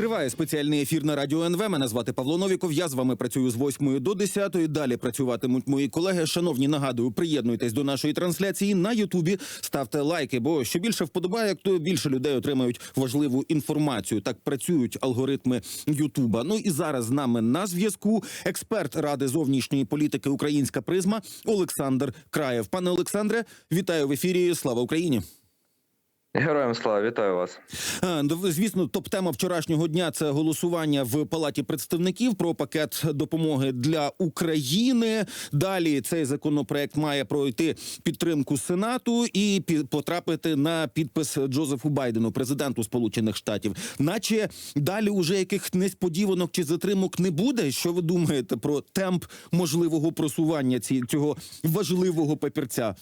Триває спеціальний ефір на радіо НВ. Мене звати Павло Новіков. Я з вами працюю з 8 до 10. Далі працюватимуть мої колеги. Шановні, нагадую, приєднуйтесь до нашої трансляції на Ютубі. Ставте лайки, бо що більше вподобає, то більше людей отримають важливу інформацію. Так працюють алгоритми Ютуба. Ну і зараз з нами на зв'язку експерт ради зовнішньої політики Українська призма Олександр Краєв. Пане Олександре, вітаю в ефірі. Слава Україні! Героям слава, вітаю вас. Ну, Звісно, топ-тема вчорашнього дня це голосування в Палаті представників про пакет допомоги для України. Далі цей законопроект має пройти підтримку Сенату і потрапити на підпис Джозефу Байдену, президенту Сполучених Штатів. Наче далі уже яких несподіванок чи затримок не буде. Що ви думаєте про темп можливого просування ці- цього важливого папірця?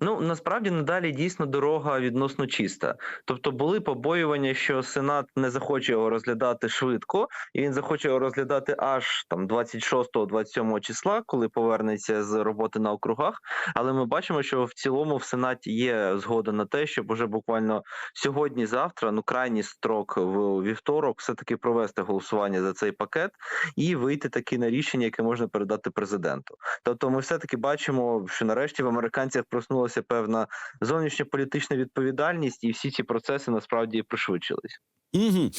Ну насправді надалі дійсно дорога відносно чиста. Тобто були побоювання, що Сенат не захоче його розглядати швидко, і він захоче його розглядати аж там 26-27 числа, коли повернеться з роботи на округах. Але ми бачимо, що в цілому в Сенаті є згода на те, щоб уже буквально сьогодні-завтра, ну крайній строк в вівторок, все таки провести голосування за цей пакет і вийти таки на рішення, яке можна передати президенту. Тобто, ми все таки бачимо, що нарешті в американцях проснулася певна зовнішньополітична відповідальність, і всі ці процеси насправді пришвидшились. Угу.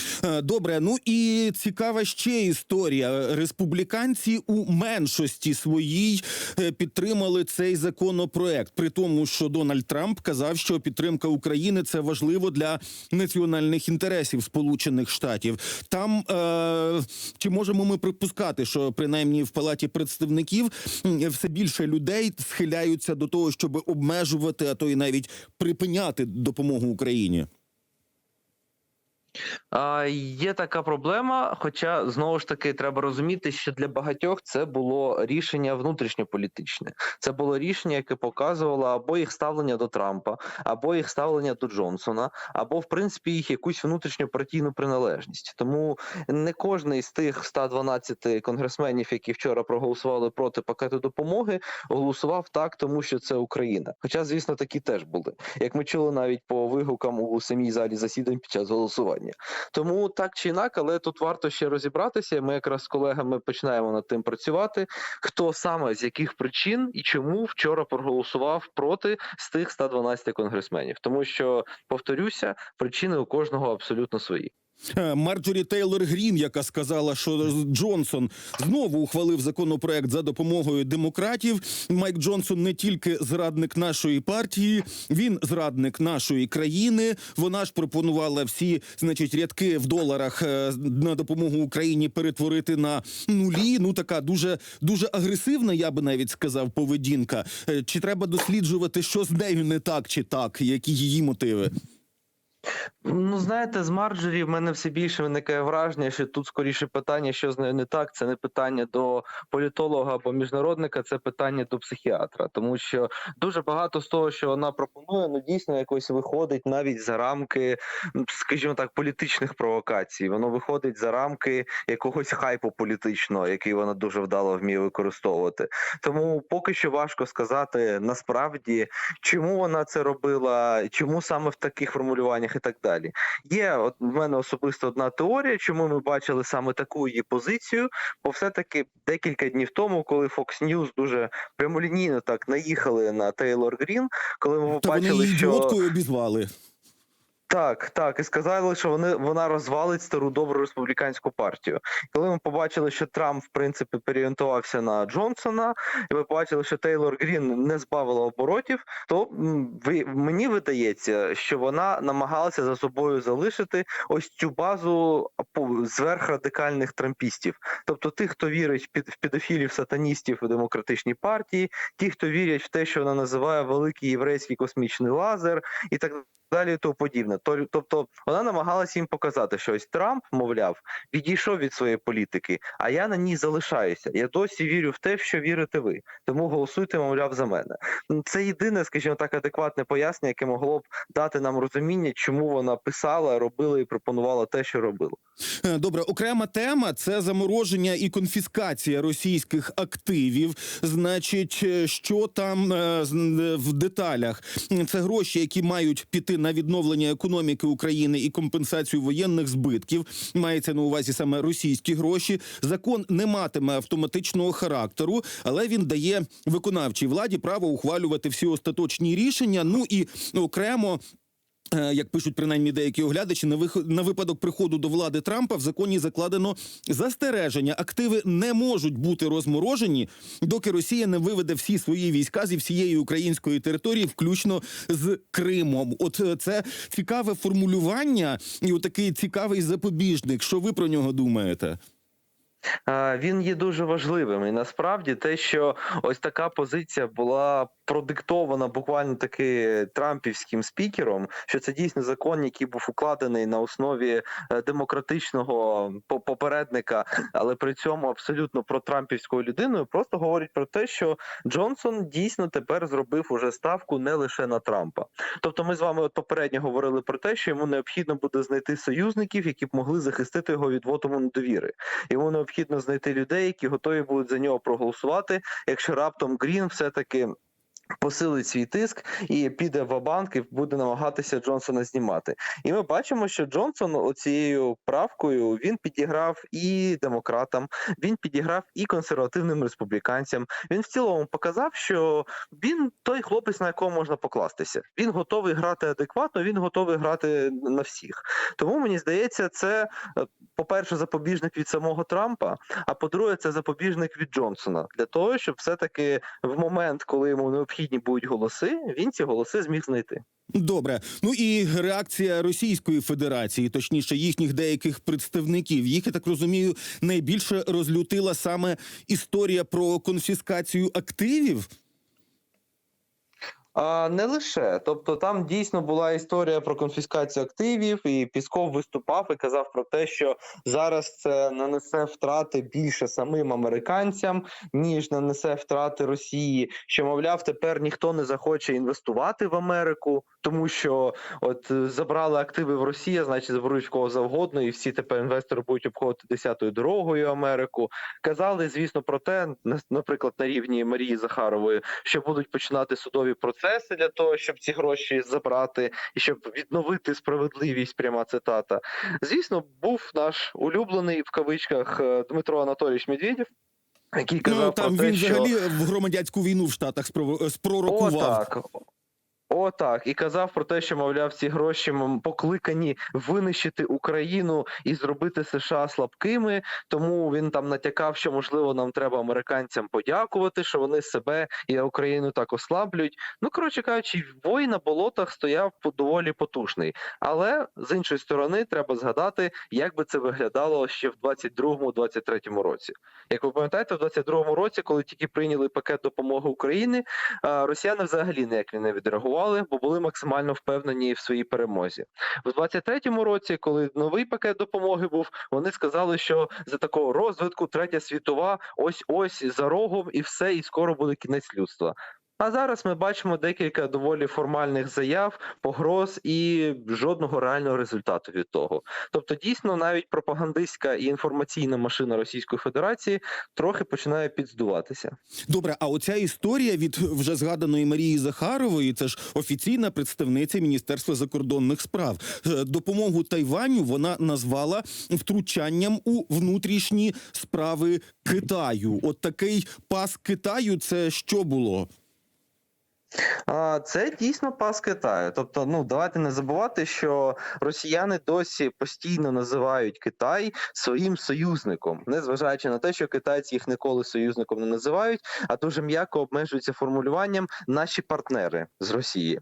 Добре, ну і цікава ще історія. Республіканці у меншості своїй е, підтримали цей законопроект, при тому, що Дональд Трамп казав, що підтримка України це важливо для національних інтересів Сполучених Штатів. Там е, чи можемо ми припускати, що принаймні в палаті представників все більше людей схиляються до того, щоб обмежувати, а то і навіть припиняти допомогу Україні? А, є така проблема, хоча знову ж таки треба розуміти, що для багатьох це було рішення внутрішньополітичне. Це було рішення, яке показувало або їх ставлення до Трампа, або їх ставлення до Джонсона, або в принципі їх якусь внутрішньопартійну приналежність. Тому не кожний з тих 112 конгресменів, які вчора проголосували проти пакету допомоги, голосував так, тому що це Україна. Хоча, звісно, такі теж були, як ми чули навіть по вигукам у самій залі засідань під час голосування. Тому так чи інак, але тут варто ще розібратися. Ми якраз з колегами починаємо над тим працювати. Хто саме з яких причин і чому вчора проголосував проти з тих 112 конгресменів, тому що повторюся, причини у кожного абсолютно свої. Е, Марджорі Тейлор Грін, яка сказала, що Джонсон знову ухвалив законопроект за допомогою демократів. Майк Джонсон не тільки зрадник нашої партії, він зрадник нашої країни. Вона ж пропонувала всі, значить, рядки в доларах е, на допомогу Україні перетворити на нулі. Ну така дуже дуже агресивна, я би навіть сказав, поведінка. Е, Чи треба досліджувати, що з нею не так, чи так, які її мотиви? Ну, знаєте, з Марджорі в мене все більше виникає враження, що тут скоріше питання, що з нею не так. Це не питання до політолога або міжнародника, це питання до психіатра, тому що дуже багато з того, що вона пропонує, ну дійсно якось виходить навіть за рамки, скажімо так, політичних провокацій. Воно виходить за рамки якогось хайпу політичного, який вона дуже вдало вміє використовувати. Тому поки що важко сказати насправді, чому вона це робила, чому саме в таких формулюваннях і так далі. Є от в мене особисто одна теорія, чому ми бачили саме таку її позицію. Бо все-таки декілька днів тому, коли Fox News дуже прямолінійно так наїхали на Тейлор Грін, коли ми вони побачили, її що ідіоткою обізвали. Так, так, і сказали, що вони вона розвалить стару добру республіканську партію. Коли ми побачили, що Трамп в принципі переорієнтувався на Джонсона, і ми побачили, що Тейлор Грін не збавила оборотів, то ви мені видається, що вона намагалася за собою залишити ось цю базу по- зверхрадикальних трампістів, тобто тих, хто вірить в педофілів, сатаністів у демократичній партії, ті, хто вірять в те, що вона називає великий єврейський космічний лазер, і так далі і тому подібне. То- Тобто вона намагалася їм показати, що ось Трамп, мовляв, відійшов від своєї політики, а я на ній залишаюся. Я досі вірю в те, в що вірите ви. Тому голосуйте, мовляв, за мене. Це єдине, скажімо так, адекватне пояснення, яке могло б дати нам розуміння, чому вона писала, робила і пропонувала те, що робила. Е, Добре, окрема тема це замороження і конфіскація російських активів. Значить, е, що там е, в деталях? Це гроші, які мають піти на відновлення економіки України і компенсацію воєнних збитків. Мається на увазі саме російські гроші. Закон не матиме автоматичного характеру, але він дає виконавчій владі право ухвалювати всі остаточні рішення. Ну і окремо. Е, Як пишуть принаймні деякі оглядачі, на виход на випадок приходу до влади Трампа в законі закладено застереження. Активи не можуть бути розморожені, доки Росія не виведе всі свої війська зі всієї української території, включно з Кримом. От е, це цікаве формулювання і отакий цікавий запобіжник. Що ви про нього думаєте? Він є дуже важливим, і насправді те, що ось така позиція була продиктована буквально таки трампівським спікером, що це дійсно закон, який був укладений на основі е, демократичного попередника, але при цьому абсолютно протрампівською людиною, просто говорить про те, що Джонсон дійсно тепер зробив уже ставку не лише на Трампа. Тобто, ми з вами от попередньо говорили про те, що йому необхідно буде знайти союзників, які б могли захистити його від вотуму недовіри. Йому необхідно знайти людей, які готові будуть за нього проголосувати, якщо раптом Грін все-таки. Посилить свій тиск і піде в банк і буде намагатися Джонсона знімати. І ми бачимо, що Джонсон оцією правкою він підіграв і демократам, він підіграв і консервативним республіканцям. Він в цілому показав, що він той хлопець, на якого можна покластися. Він готовий грати адекватно, він готовий грати на всіх. Тому мені здається, це е, по-перше, запобіжник від самого Трампа. А по-друге, це запобіжник від Джонсона для того, щоб все-таки в момент, коли йому необхідні будуть голоси, він ці голоси зміг знайти. Добре, ну і реакція Російської Федерації, точніше, їхніх деяких представників. Їх я так розумію, найбільше розлютила саме історія про конфіскацію активів. А не лише, тобто там дійсно була історія про конфіскацію активів, і Пісков виступав і казав про те, що зараз це нанесе втрати більше самим американцям, ніж нанесе втрати Росії. Що мовляв, тепер ніхто не захоче інвестувати в Америку, тому що от забрали активи в Росії, значить заберуть кого завгодно, і всі тепер інвестори будуть обходити десятою дорогою Америку. Казали, звісно, про те, на- наприклад, на рівні Марії Захарової, що будуть починати судові процеси для того, щоб ці гроші забрати і щоб відновити справедливість. Пряма цитата. Звісно, був наш улюблений в кавичках е, Дмитро Анатолійович Медведєв, який казав ну там про те, він що взагалі в громадянську війну в Штатах спро- спророкував. Отак. Отак. І казав про те, що, мовляв, ці гроші покликані винищити Україну і зробити США слабкими. Тому він там натякав, що можливо нам треба американцям подякувати, що вони себе і Україну так ослаблюють. Ну коротше кажучи, бой на болотах стояв доволі потужний. Але з іншої сторони, треба згадати, як би це виглядало ще в 22-23 році. Як ви пам'ятаєте, в 22-му році, коли тільки прийняли пакет допомоги Україні, а, росіяни взагалі ніяк не відреагували, бо були максимально впевнені в своїй перемозі. В 23-му році, коли новий пакет допомоги був, вони сказали, що за такого розвитку третя світова ось ось за рогом, і все, і скоро буде кінець людства. А зараз ми бачимо декілька доволі формальних заяв, погроз і жодного реального результату від того. Тобто, дійсно, навіть пропагандистська і інформаційна машина Російської Федерації трохи починає підздуватися. Добре, а оця історія від вже згаданої Марії Захарової, це ж офіційна представниця Міністерства закордонних справ. Е, Допомогу Тайваню вона назвала втручанням у внутрішні справи Китаю. От такий пас Китаю, це що було? Це дійсно пас Китаю. Тобто, ну давайте не забувати, що росіяни досі постійно називають Китай своїм союзником, незважаючи на те, що китайці їх ніколи союзником не називають, а дуже м'яко обмежуються формулюванням наші партнери з Росії.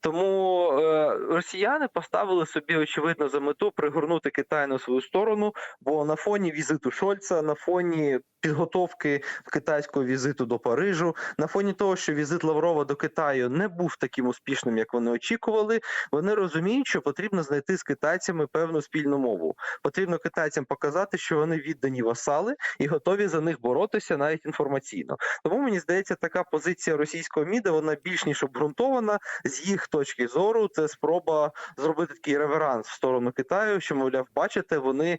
Тому е, росіяни поставили собі очевидно за мету пригорнути Китай на свою сторону, бо на фоні візиту Шольца, на фоні підготовки китайського візиту до Парижу, на фоні того, що візит Лаврова до Китаю не був таким успішним, як вони очікували. Вони розуміють, що потрібно знайти з китайцями певну спільну мову. Потрібно китайцям показати, що вони віддані васали і готові за них боротися навіть інформаційно. Тому мені здається, така позиція російського МІДа вона більш ніж обґрунтована з їх точки зору. Це спроба зробити такий реверанс в сторону Китаю, що мовляв, бачите, вони.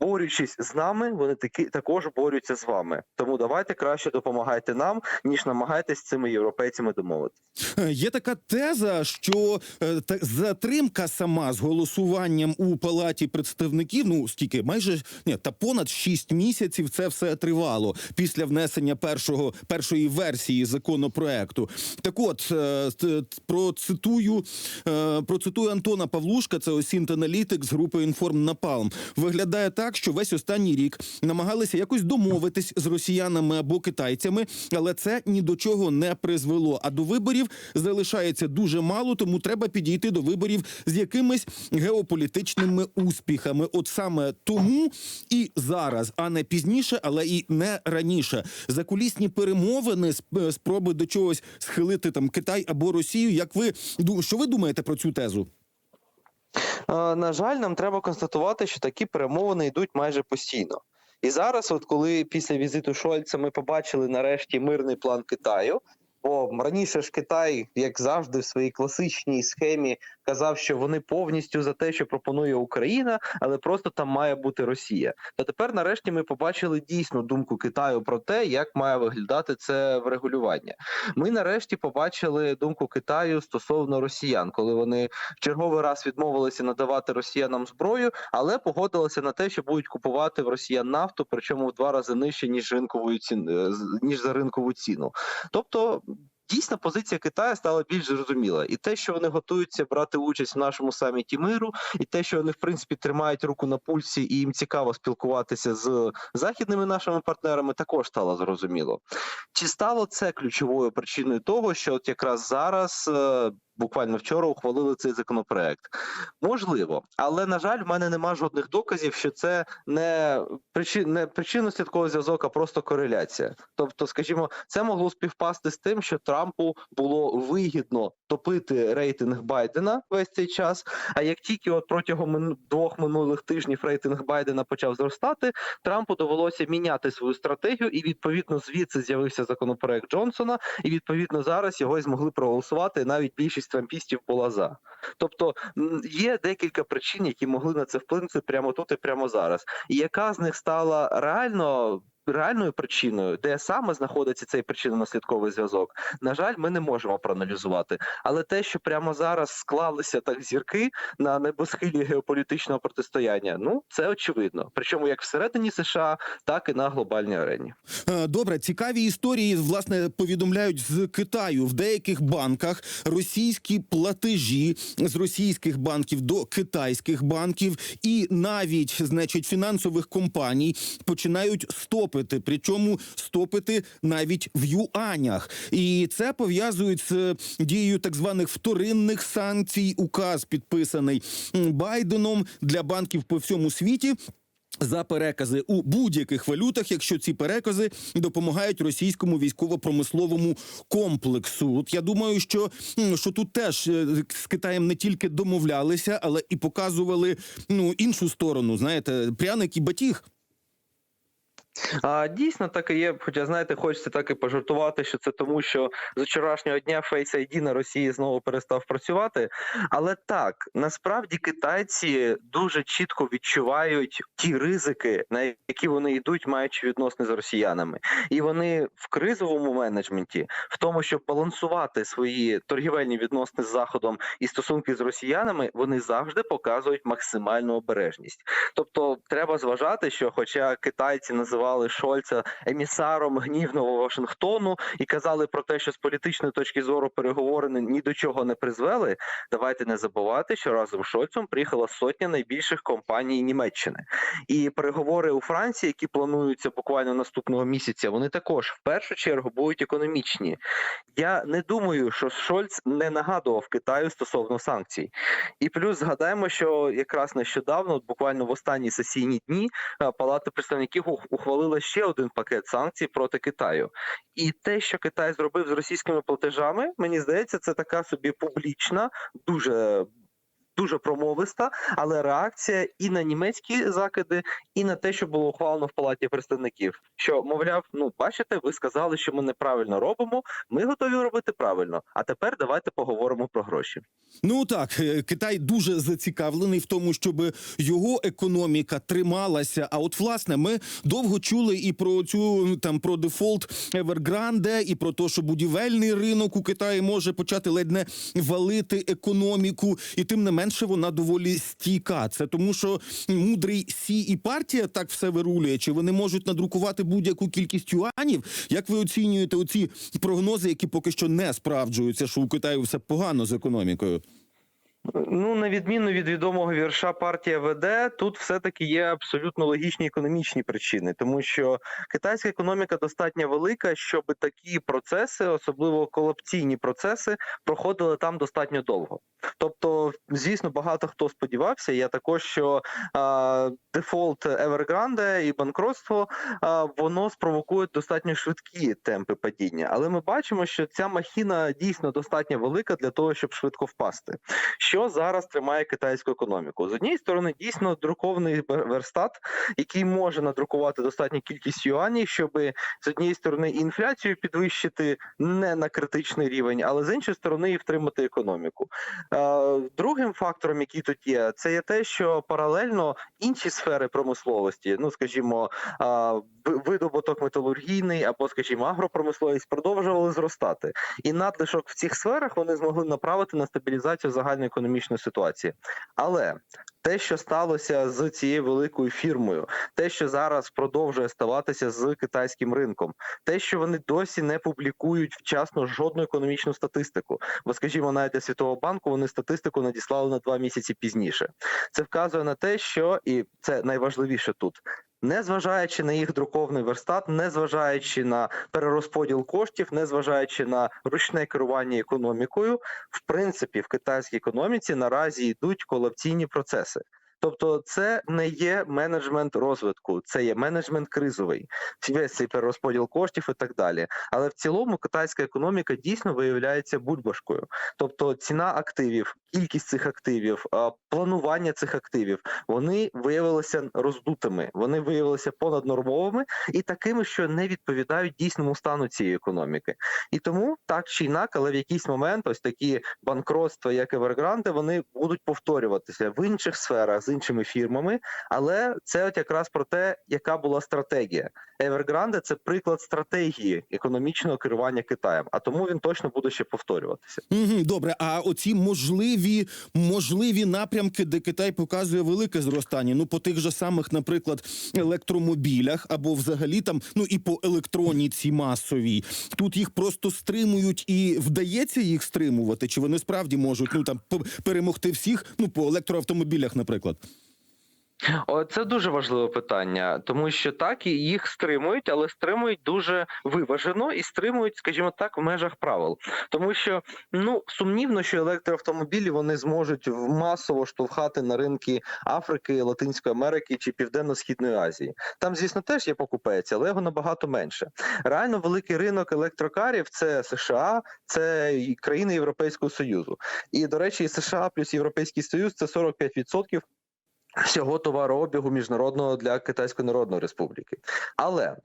Борючись з нами, вони таки також борються з вами. Тому давайте краще допомагайте нам, ніж намагайтесь цими європейцями домовитися. Е, Є така теза, що е, затримка сама з голосуванням у палаті представників. Ну скільки майже ні, та понад 6 місяців це все тривало після внесення першого першої версії законопроекту. Так, от е, процитую, процитую Антона Павлушка, це осінт аналітик з групи Інформ Напалм. Виглядає так, що весь останній рік намагалися якось домовитись з росіянами або китайцями, але це ні до чого не призвело. А до виборів залишається дуже мало, тому треба підійти до виборів з якимись геополітичними успіхами. От саме тому і зараз, а не пізніше, але і не раніше. Закулісні перемовини, сп- спроби до чогось схилити там Китай або Росію. Як ви що ви думаєте про цю тезу? Е, На жаль, нам треба констатувати, що такі перемовини йдуть майже постійно. І зараз, от коли після візиту Шольца ми побачили нарешті мирний план Китаю. Бо раніше ж Китай, як завжди, в своїй класичній схемі казав, що вони повністю за те, що пропонує Україна, але просто там має бути Росія. Та тепер, нарешті, ми побачили дійсну думку Китаю про те, як має виглядати це врегулювання. Ми нарешті побачили думку Китаю стосовно росіян, коли вони в черговий раз відмовилися надавати росіянам зброю, але погодилися на те, що будуть купувати в росіян нафту, причому в два рази нижче ніж ринковою цін е, ніж за ринкову ціну. Тобто. Дійсно, позиція Китаю стала більш зрозуміла, і те, що вони готуються брати участь в нашому саміті миру, і те, що вони в принципі тримають руку на пульсі, і їм цікаво спілкуватися з західними нашими партнерами, також стало зрозуміло. Чи стало це ключовою причиною того, що от якраз зараз е, буквально вчора ухвалили цей законопроект. Можливо, але на жаль, в мене нема жодних доказів, що це не причин, не причинно-слідковий зв'язок, а просто кореляція. Тобто, скажімо, це могло співпасти з тим, що Трампу було вигідно топити рейтинг Байдена весь цей час. А як тільки от протягом двох минулих тижнів рейтинг Байдена почав зростати, Трампу довелося міняти свою стратегію, і відповідно звідси з'явився законопроект Джонсона, і відповідно зараз його змогли проголосувати. Навіть більшість трампістів була за. Тобто є декілька причин, які могли на це вплинути прямо тут і прямо зараз. І яка з них стала реально. Реальною причиною, де саме знаходиться цей причинно-наслідковий зв'язок, на жаль, ми не можемо проаналізувати. Але те, що прямо зараз склалися так зірки на небосхилі геополітичного протистояння, ну це очевидно. Причому як всередині США, так і на глобальній арені. Е, Добре, цікаві історії власне повідомляють з Китаю в деяких банках російські платежі з російських банків до китайських банків, і навіть значить фінансових компаній починають стопити. Причому стопити навіть в юанях, і це пов'язують з е, дією так званих вторинних санкцій. Указ підписаний Байденом для банків по всьому світі за перекази у будь-яких валютах, якщо ці перекази допомагають російському військово-промисловому комплексу. От я думаю, що, що тут теж е, з Китаєм не тільки домовлялися, але і показували ну іншу сторону. Знаєте, пряник і батіг. А дійсно так і є. Хоча знаєте, хочеться так і пожартувати, що це тому, що з вчорашнього дня Face ID на Росії знову перестав працювати. Але так насправді китайці дуже чітко відчувають ті ризики, на які вони йдуть, маючи відносини з росіянами, і вони в кризовому менеджменті, в тому, щоб балансувати свої торгівельні відносини з заходом і стосунки з росіянами, вони завжди показують максимальну обережність. Тобто, треба зважати, що, хоча китайці називали Шольца емісаром гнівного Вашингтону і казали про те, що з політичної точки зору переговори ні до чого не призвели. Давайте не забувати, що разом з Шольцем приїхала сотня найбільших компаній Німеччини, і переговори у Франції, які плануються буквально наступного місяця, вони також в першу чергу будуть економічні. Я не думаю, що Шольц не нагадував Китаю стосовно санкцій. І плюс згадаємо, що якраз нещодавно, буквально в останні сесійні дні, е, Палата представників ух- ухвалила ухвалила ще один пакет санкцій проти Китаю. І те, що Китай зробив з російськими платежами, мені здається, це така собі публічна, дуже. Дуже промовиста, але реакція і на німецькі закиди, і на те, що було ухвалено в палаті представників. Що мовляв, ну бачите, ви сказали, що ми неправильно робимо. Ми готові робити правильно. А тепер давайте поговоримо про гроші. Ну так, е, Китай дуже зацікавлений в тому, щоб його економіка трималася. А от власне ми довго чули і про цю там про дефолт Evergrande, і про те, що будівельний ринок у Китаї може почати ледь не валити економіку, і тим не менше вона доволі стійка. Це тому, що мудрий сі і партія так все вирулює. Чи вони можуть надрукувати будь-яку кількість юанів? Як ви оцінюєте оці прогнози, які поки що не справджуються, що у Китаю все погано з економікою? Ну, на відміну від відомого вірша партія веде, тут все-таки є абсолютно логічні економічні причини, тому що китайська економіка достатньо велика, щоб такі процеси, особливо колапційні процеси, проходили там достатньо довго. Тобто, звісно, багато хто сподівався. Я також, що а, дефолт Evergrande і банкротство а, воно спровокує достатньо швидкі темпи падіння. Але ми бачимо, що ця махіна дійсно достатньо велика для того, щоб швидко впасти. Що зараз тримає китайську економіку? З однієї сторони, дійсно друкований верстат, який може надрукувати достатню кількість юанів, щоб з однієї сторони інфляцію підвищити не на критичний рівень, але з іншої сторони і втримати економіку. Е, Другим фактором, який тут є, це є те, що паралельно інші сфери промисловості, ну скажімо, видобуток металургійний або, скажімо, агропромисловість продовжували зростати, і надлишок в цих сферах вони змогли направити на стабілізацію загальної економічної ситуації. Але те, що сталося з цією великою фірмою, те, що зараз продовжує ставатися з китайським ринком, те, що вони досі не публікують вчасно жодну економічну статистику. Бо, скажімо, навіть для Світового банку вони статистику надіслали на два місяці пізніше. Це вказує на те, що і це найважливіше тут. Незважаючи на їх друковний верстат, незважаючи на перерозподіл коштів, незважаючи на ручне керування економікою, в принципі, в китайській економіці наразі йдуть колапційні процеси. Тобто, це не є менеджмент розвитку, це є менеджмент кризовий, весь цей перерозподіл коштів і так далі. Але в цілому китайська економіка дійсно виявляється бульбашкою. Тобто ціна активів, кількість цих активів, планування цих активів, вони виявилися роздутими, вони виявилися понаднормовими і такими, що не відповідають дійсному стану цієї економіки. І тому так чи інак, але в якийсь момент ось такі банкротства, як Evergrande, вони будуть повторюватися в інших сферах з іншими фірмами. Але це от якраз про те, яка була стратегія. Evergrande – це приклад стратегії економічного керування Китаєм, а тому він точно буде ще повторюватися. Добре, а оці можливі можливі напрямки, де Китай показує велике зростання. Ну по тих же самих, наприклад, електромобілях або взагалі там, ну і по електроніці масовій. Тут їх просто стримують і вдається їх стримувати. Чи вони справді можуть ну там перемогти всіх? Ну по електроавтомобілях, наприклад. О, це дуже важливе питання, тому що так і їх стримують, але стримують дуже виважено і стримують, скажімо так, в межах правил. Тому що ну сумнівно, що електроавтомобілі вони зможуть масово штовхати на ринки Африки, Латинської Америки чи Південно-Східної Азії. Там, звісно, теж є покупець, але його набагато менше. Реально великий ринок електрокарів це США, це країни Європейського Союзу. І до речі, США плюс Європейський Союз це 45% всього товарообігу міжнародного для Китайської Народної Республіки. Але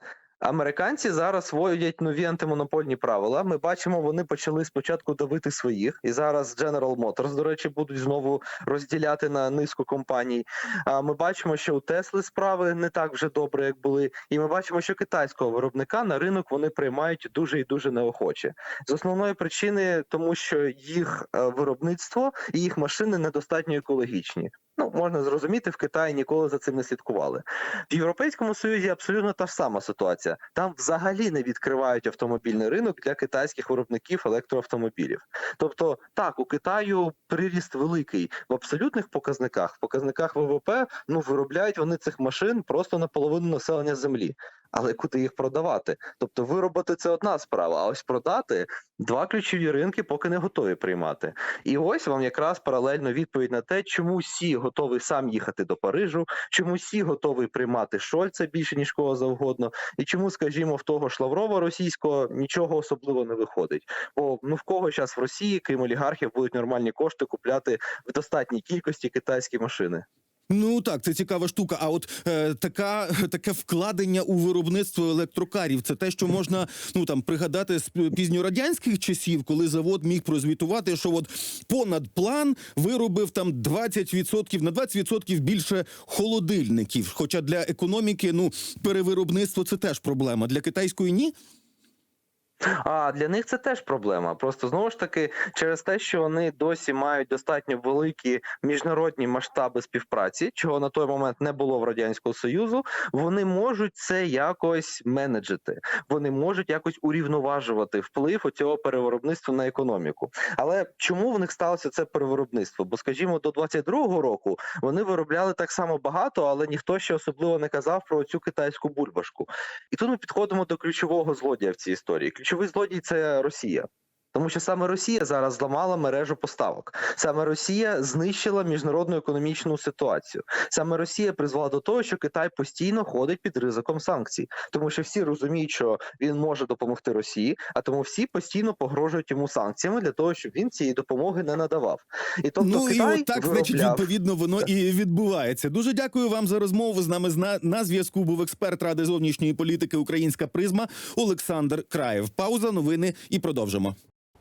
американці зараз вводять нові антимонопольні правила. Ми бачимо, вони почали спочатку давити своїх, і зараз General Motors, до речі, будуть знову розділяти на низку компаній. А ми бачимо, що у Тесли справи не так вже добре, як були, і ми бачимо, що китайського виробника на ринок вони приймають дуже і дуже неохоче. З основної причини, тому що їх е, виробництво і їх машини недостатньо екологічні. Ну, можна зрозуміти, в Китаї ніколи за цим не слідкували. В Європейському Союзі абсолютно та ж сама ситуація. Там взагалі не відкривають автомобільний ринок для китайських виробників електроавтомобілів. Тобто, так, у Китаю приріст великий в абсолютних показниках, в показниках ВВП, ну виробляють вони цих машин просто на половину населення землі. Але куди їх продавати? Тобто виробити це одна справа, а ось продати два ключові ринки поки не готові приймати. І ось вам якраз паралельно відповідь на те, чому Сі готовий сам їхати до Парижу, чому Сі готовий приймати Шольца більше ніж кого завгодно, і чому, скажімо, в того ж Лаврова російського нічого особливо не виходить. Бо ну в кого зараз в Росії, крім олігархів, будуть нормальні кошти купляти в достатній кількості китайські машини. Ну так, це цікава штука. А от е, така таке вкладення у виробництво електрокарів, це те, що можна ну там пригадати з пізньорадянських часів, коли завод міг прозвітувати, що от понад план виробив там 20%, на 20% більше холодильників. Хоча для економіки ну перевиробництво це теж проблема. Для китайської ні. А для них це теж проблема. Просто знову ж таки, через те, що вони досі мають достатньо великі міжнародні масштаби співпраці, чого на той момент не було в радянського союзу. Вони можуть це якось менеджити, вони можуть якось урівноважувати вплив оцього перевиробництва на економіку. Але чому в них сталося це перевиробництво? Бо, скажімо, до 22-го року вони виробляли так само багато, але ніхто ще особливо не казав про цю китайську бульбашку. І тут ми підходимо до ключового злодія в цій історії. Ключовий злодій це Росія. Тому що саме Росія зараз зламала мережу поставок. Саме Росія знищила міжнародну економічну ситуацію. Саме Росія призвела до того, що Китай постійно ходить під ризиком санкцій, тому що всі розуміють, що він може допомогти Росії, а тому всі постійно погрожують йому санкціями для того, щоб він цієї допомоги не надавав. І тобто ну Китай і от так, виробляв... значить, відповідно, воно і відбувається. Дуже дякую вам за розмову. З нами зна- на зв'язку був експерт Ради зовнішньої політики Українська призма Олександр Краєв. Пауза, новини і продовжимо.